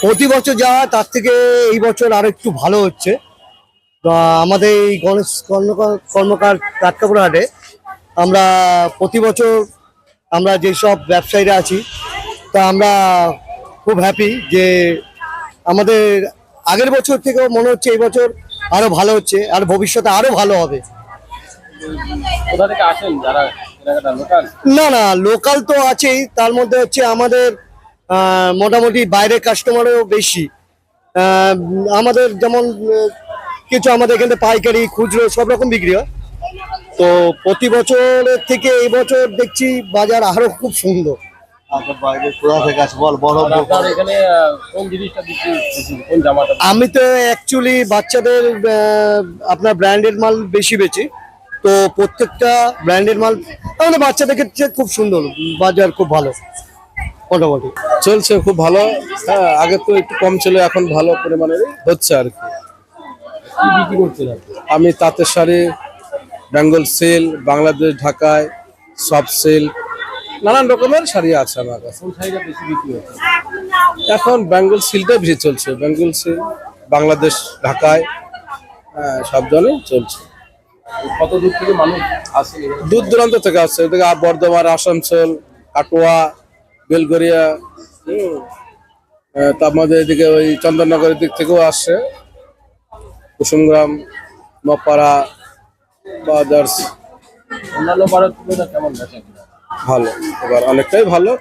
প্রতি বছর যা তার থেকে এই বছর আর একটু ভালো হচ্ছে। আমাদের এই গণেশ কর্মকার কর্মকার কাঠকাপুর হাটে আমরা প্রতি বছর আমরা যেসব ব্যবসায়ীরা আছি তা আমরা খুব হ্যাপি যে আমাদের আগের বছর থেকেও মনে হচ্ছে এই বছর আরও ভালো হচ্ছে আর ভবিষ্যতে আরও ভালো হবে। না না লোকাল তো আছেই তার মধ্যে হচ্ছে আমাদের মোটামুটি বাইরের কাস্টমারও বেশি। আহ, আমাদের যেমন কিছু আমাদের এখানে পাইকারি খুচরো সব রকম বিক্রি হয়। তো প্রতি বছরের থেকে এই বছর দেখছি বাজার আরও খুব সুন্দর। আমি তো অ্যাকচুয়ালি বাচ্চাদের আহ, আপনার ব্র্যান্ডেড মাল বেশি বেচি। তো প্রত্যেকটা ব্র্যান্ডেড মাল আমাদের বাচ্চাদের ক্ষেত্রে খুব সুন্দর বাজার খুব ভালো মোটামুটি। চলছে খুব ভালো। হ্যাঁ আগে তো একটু কম ছিল এখন ভালো পরিমাণে হচ্ছে আর কি। আমি তাঁতের শাড়ি বেঙ্গল সিল বাংলাদেশ ঢাকায় সফট সিল্ক নানান রকমের শাড়ি আছে আমার কাছে। বেশি বিক্রি এখন বেঙ্গল সিলটাই বেশি চলছে বেঙ্গল সিল বাংলাদেশ ঢাকায় হ্যাঁ সব জনই চলছে। কত দূর থেকে মানুষ আসে দূর দূরান্ত থেকে আসছে বর্ধমান আসানসোল কাটোয়া বেলগড়িয়া হুম আহ, তার মধ্যে এদিকে ওই চন্দননগরের দিক থেকেও আসছে। কুসুমগ্রাম মপাড়া বা আদার্স অন্যান্য তুলনায় কেমন ভালো এবার অনেকটাই ভালো।